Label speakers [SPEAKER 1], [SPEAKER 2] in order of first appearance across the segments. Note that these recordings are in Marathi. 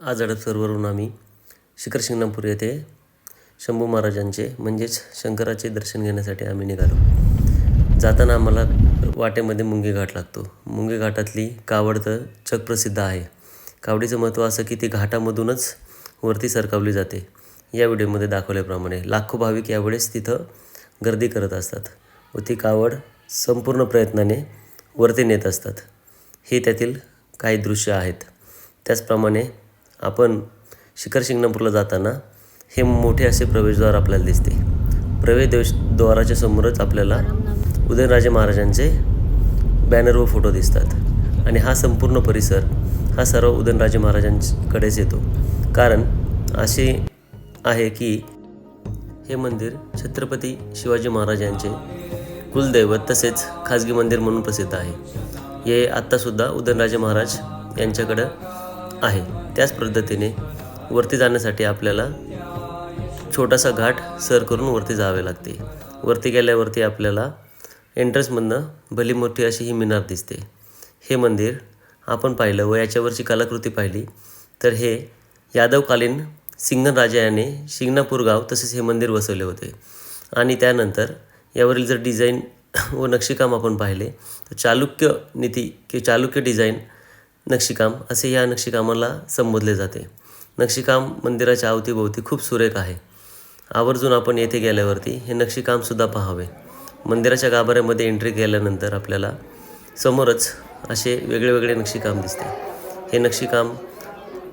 [SPEAKER 1] आज हडपसरवरून आम्ही शिखर शिंगणापूर येथे शंभू महाराजांचे म्हणजेच शंकराचे दर्शन घेण्यासाठी आम्ही निघालो. जाताना आम्हाला वाटेमध्ये मुंगी घाट लागतो. मुंगी घाटातली कावड तर जगप्रसिद्ध आहे. कावडीचं महत्त्व असं की ती घाटामधूनच वरती सरकावली जाते. या व्हिडिओमध्ये दाखवल्याप्रमाणे लाखो भाविक यावेळेस तिथं गर्दी करत असतात व ती कावड संपूर्ण प्रयत्नाने वरती नेत असतात. हे त्यातील काही दृश्य आहेत. त्याचप्रमाणे आपण शिखर शिंगणापूरला जाताना हे मोठे असे प्रवेशद्वार आपल्याला दिसते. प्रवेश द्वाराच्या समोरच आपल्याला उदयनराजे महाराजांचे बॅनर व फोटो दिसतात. आणि हा संपूर्ण परिसर हा सर्व उदयनराजे महाराजांकडेच येतो. कारण असे आहे की हे मंदिर छत्रपती शिवाजी महाराजांचे कुलदैवत तसेच खाजगी मंदिर म्हणून प्रसिद्ध आहे. हे आत्तासुद्धा उदयनराजे महाराज यांच्याकडं आहे. त्याच पद्धतीने वरती जाण्यासाठी आपल्याला छोटासा घाट सर करून वरती जावे लागते. वरती गेल्यावरती आपल्याला एंट्रन्समधनं भली मोठी अशी ही मिनार दिसते. हे मंदिर आपण पाहिलं व याच्यावरची कलाकृती पाहिली. तर हे यादवकालीन सिंगन राजा याने शिंगणापूर गाव तसेच हे मंदिर वसवले होते. आणि त्यानंतर यावरील जर डिझाईन व नक्षीकाम आपण पाहिले तर चालुक्य नीती किंवा चालुक्य डिझाईन नक्षीकाम असे या नक्षीकामाला संबोधले जाते. नक्षीकाम मंदिराच्या अवतीभोवती खूप सुरेख आहे. आवर्जून आपण येथे गेल्यावरती हे नक्षीकामसुद्धा पाहावे. मंदिराच्या गाभाऱ्यामध्ये एंट्री केल्यानंतर आपल्याला समोरच असे वेगळे वेगळे नक्षीकाम दिसते. हे नक्षीकाम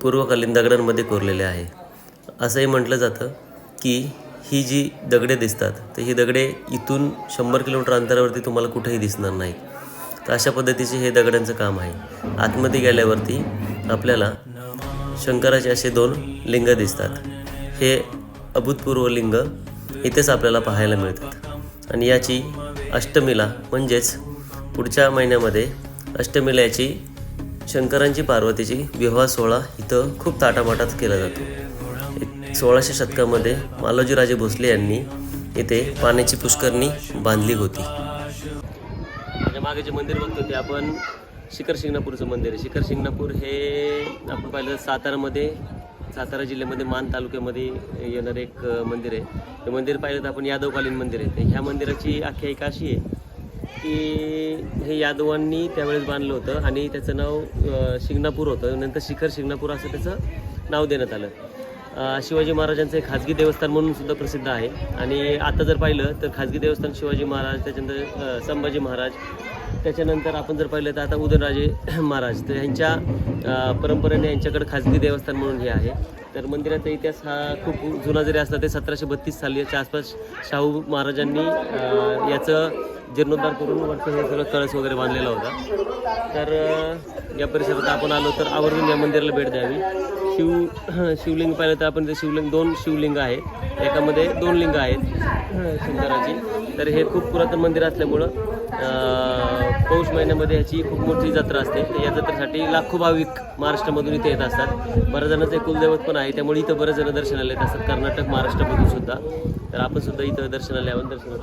[SPEAKER 1] पूर्वकालीन दगडांमध्ये कोरलेले आहे. असंही म्हटलं जातं की ही जी दगडे दिसतात तर ही दगडे इथून शंभर किलोमीटर अंतरावरती तुम्हाला कुठेही दिसणार नाहीत. तर अशा पद्धतीचे हे दगडांचं काम आहे. आतमध्ये गेल्यावरती आपल्याला शंकराचे असे दोन लिंग दिसतात. हे अभूतपूर्व लिंग इथेच आपल्याला पाहायला मिळतात. आणि याची अष्टमीला म्हणजेच पुढच्या महिन्यामध्ये अष्टमीला याची शंकरांची पार्वतीची विवाह सोहळा इथं खूप ताटामाटात केला जातो. सोळाशे शतकामध्ये मालोजीराजे भोसले यांनी इथे पाण्याची पुष्करणी बांधली होती. माझ्या मागे जे मंदिर बघतो ते आपण शिखर शिंगणापूरचं मंदिर आहे. शिखर शिंगणापूर हे आपण पाहिलं सातारामध्ये सातारा जिल्ह्यामध्ये मान तालुक्यामध्ये येणारं एक मंदिर आहे. हे मंदिर पाहिलं तर आपण यादवकालीन मंदिर आहे. तर ह्या मंदिराची आख्यायिका अशी आहे की हे यादवांनी त्यावेळेस बांधलं होतं आणि त्याचं नाव शिंगणापूर होतं. नंतर शिखर शिंगणापूर असं त्याचं नाव देण्यात आलं. शिवाजी महाराजांचं एक खाजगी देवस्थान म्हणून सुद्धा प्रसिद्ध आहे. आणि आता जर पाहिलं तर खाजगी देवस्थान शिवाजी महाराज त्याच्यानंतर संभाजी महाराज त्याच्यानंतर आपण जर पाहिलं तर आता उदयनराजे महाराज तर ह्यांच्या परंपरेने यांच्याकडे खाजगी देवस्थान म्हणून हे आहे. तर मंदिराचा इतिहास हा खूप जुना जरी असला ते सतराशे बत्तीस सालीच्या आसपास शाहू महाराजांनी याचं जीर्णोद्धार करून वरचं हे सगळं कळस वगैरे बांधलेला होता. तर या परिसरात आपण आलो तर आवर्जून या मंदिराला भेट द्यावी. शिव शिवलिंग पाहिलं तर आपण ते शिवलिंग दोन शिवलिंग आहेत. एकामध्ये दोन लिंग आहेत शंकराची. तर हे खूप पुरातन मंदिर असल्यामुळं पौष महिन्यामध्ये ह्याची खूप मोठी जत्रा असते. तर या जत्रेसाठी लाखो भाविक महाराष्ट्रामधून इथे येत असतात. बऱ्याच जणांचं कुलदैवत पण आहे. त्यामुळे इथं बरेच जण दर्शनाला येत असतात कर्नाटक महाराष्ट्रामधून सुद्धा. तर आपण सुद्धा इथं दर्शनाला यावं दर्शनाला